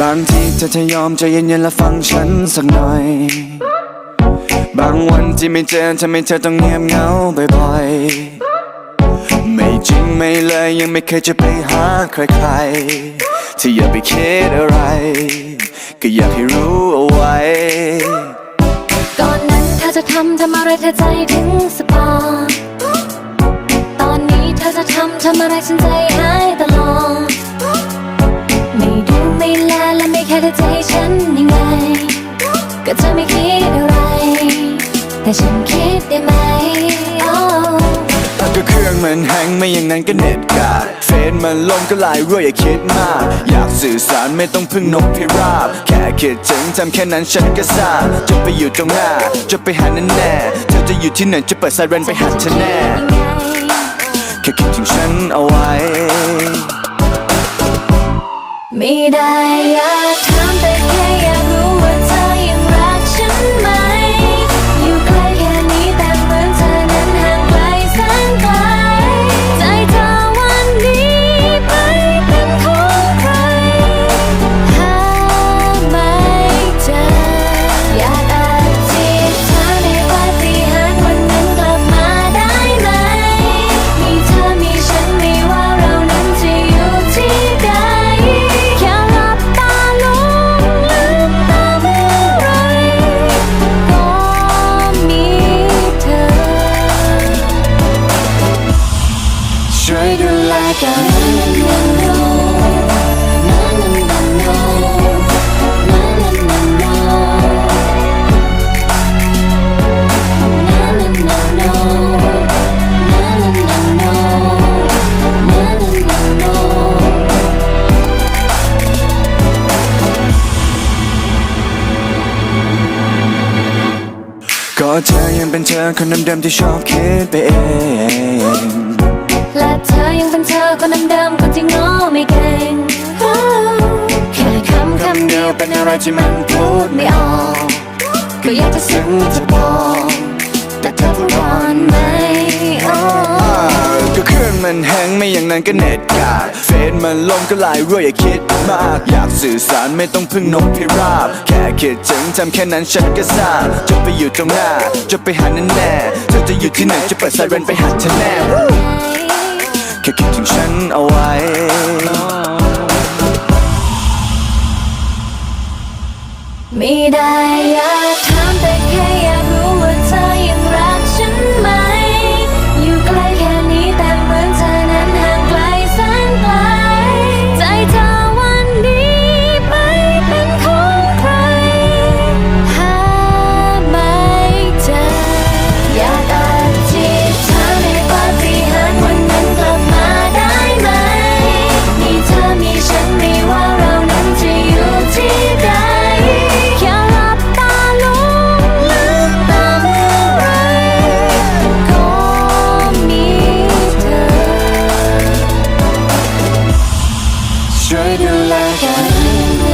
บางทีเธอจะยอมใจเย็นๆและฟังฉันสักหน่อย บางวันที่ไม่เจอทำให้เธอต้องเงียบเหงาบ่อยๆ ไม่จริงไม่เลยยังไม่เคยจะไปหาใครๆที่อย่าไปคิดอะไร ก็อยากให้รู้เอาไว้ ก่อนนั้นเธอจะทำทำอะไรเธอใจถึงสปาร์ตอนนี้เธอจะทำทำอะไรฉันใจ ก็เธอไม่คิดอะไร แต่ฉันคิดได้ไหม oh ก็เครื่องมันแฮงไม่อย่างนั้นก็เน็ตกาดเฟซมันลงก็ลายรั่วอย่าคิดมาก อยากสื่อสารไม่ต้องพึ่งนกพิราบ แค่คิดถึงทำแค่นั้นฉันก็ทราบจะไปอยู่ตรงหน้า จะไปหาแน่แน่ๆเธอจะอยู่ที่ไหนจะเปิดไซเรนไปหาเธอแน่ยังไงแค่คิดถึงฉันเอาไว้ ไม่ได้อยากถามแต่แค่อยาก ยังเป็นเธอคนเดิมๆที่ชอบคิดไปเอง และเธอยังเป็นเธอคนเดิมๆคนที่งอไม่เก่งแค่คำคำเดียวเป็นอะไรที่มันพูดไม่ออก ก็อยากจะซึ้งจะบอกแต่เธอพูดก่อนไหมโอ้ก็เครื่อง มันแฮงไม่อย่างนั้นก็เน็ตกาดเฟซมันลงก็ลายรั่วอย่าคิดมาก อยากสื่อสารไม่ต้องพึ่งนกพิราบ แค่คิดถึงทำแค่นั้นฉันก็ทราบจะไปอยู่ตรงหน้า จะไปหาแน่แน่เธอจะอยู่ที่ไหนจะเปิดไซเรนไปหาเธอแน่แค่คิดถึงฉันเอาไว้ไม่ได้ยากถามแต่แค่อยาก like I